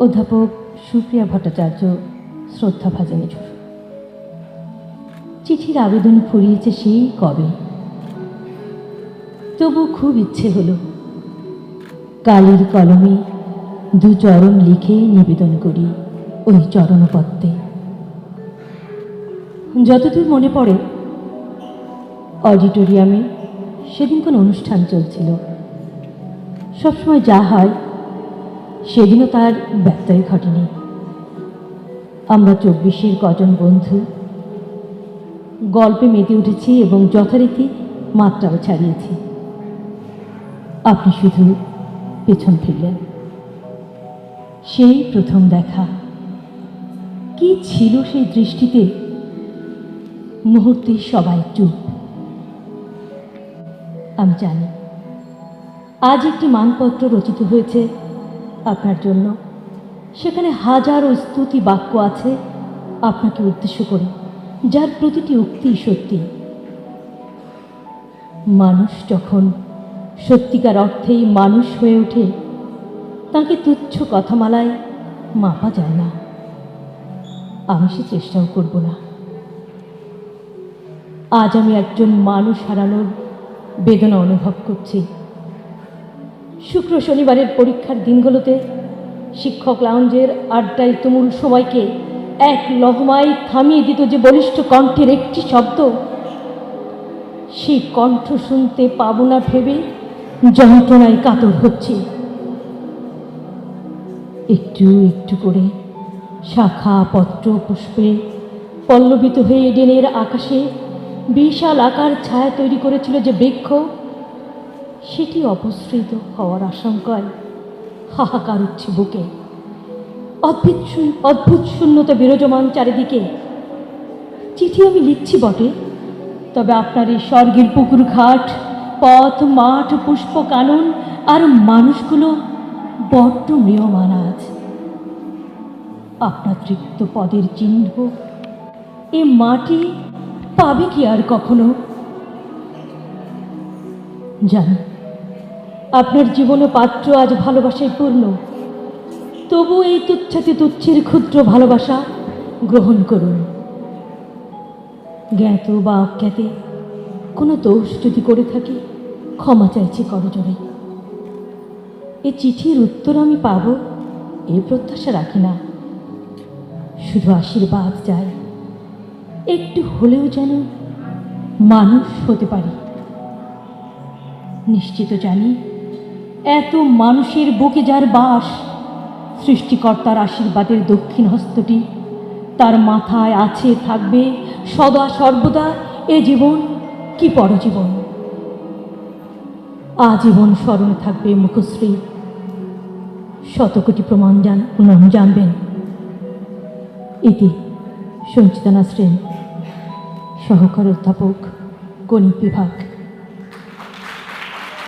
অধ্যাপক সুপ্রিয়া ভট্টাচার্য শ্রদ্ধা ভাজনী চিঠির আবেদন ফুরিয়েছে সেই কবে? তবু খুব ইচ্ছে হলো। কালির কলমে দু চরণ লিখে নিবেদন করি ওই চরণপত্রে। যতদূর মনে পড়ে, অডিটোরিয়ামে সেদিন কোনো অনুষ্ঠান চলছিল। সবসময় যা হয় সেদিনও তার ব্যত্যয় ঘটেনি। আমরা চব্বিশের কজন বন্ধু। গল্পে মেতে উঠেছি এবং যথারীতি মাত্রাও ছাড়িয়েছি। আপনি শুধু পেছন ফিরলেন। সেই প্রথম দেখা। কি ছিল সেই দৃষ্টিতে? মুহূর্তে সবাই চুপ। আমি জানি, আজ একটি মানপত্র রচিত হয়েছে আপনার জন্য। সেখানে হাজারো স্তুতি বাক্য আছে আপনাকে উদ্দেশ্য করে, যার প্রতিটি উক্তি সত্যি। মানুষ যখন সত্যিকার অর্থেই মানুষ হয়ে ওঠে, তাকে তুচ্ছ কথামালায় মাপা যায় না। আমি সে চেষ্টাও করব না। আজ আমি একজন মানুষ হারানোর বেদনা অনুভব করছি। শুক্র শনিবারের পরীক্ষার দিনগুলোতে শিক্ষক লাউঞ্জের আড্ডায় তুমুল সময়কে এক লহমায় থামিয়ে দিত যে বলিষ্ঠ কণ্ঠের একটি শব্দ। সেই কণ্ঠ শুনতে পাবো না ভেবে যন্ত্রণায় কাতর হচ্ছে। একটু একটু করে শাখা পত্র পুষ্পে পল্লবিত হয়ে এডেনের আকাশে বিশাল আকার ছায়া তৈরি করেছিল যে বৃক্ষ সেটি অপসৃত হওয়ার আশঙ্কায় হাহাকার উঠছে বুকে। অদ্ভুত অদ্ভুত শূন্যতা বিরাজমান চারিদিকে। চিঠি আমি লিখছি বটে, তবে আপনার এই স্বর্গের পুকুর ঘাট, পথ, মাঠ, পুষ্প, কানন আর মানুষগুলো বড্ড মৃয়মান আজ। আপনার তৃপ্ত পদের চিহ্ন, এ মাটি পাবে কি আর কখনো? জানি। আপনার জীবন পাত্র আজ ভালোবাসায় পূর্ণ। তবু এই তুচ্ছাতি তুচ্ছের ক্ষুদ্র ভালোবাসা গ্রহণ করুন। জ্ঞাত বা অজ্ঞাতে, কোনো দোষ যদি করে থাকি, ক্ষমা চাইছি করজোরে এ চিঠির উত্তর আমি পাব, এ প্রত্যাশা রাখি না। শুধু আশীর্বাদ চাই, একটু হলেও যেন মানুষ হতে পারি। নিশ্চিত জানি এত মানুষের বুকে যার বাস, সৃষ্টিকর্তার আশীর্বাদের দক্ষিণ হস্তটি, তার মাথায় আছে, থাকবে সদা সর্বদা এ জীবন কি পরজীবন? আজীবন স্মরণে থাকবে মুখশ্রী। শতকোটি প্রমাণ জান, প্রমাণ জানবেন। ইতি সঞ্চিতা নাসরিন সহকার অধ্যাপক গণিত বিভাগ।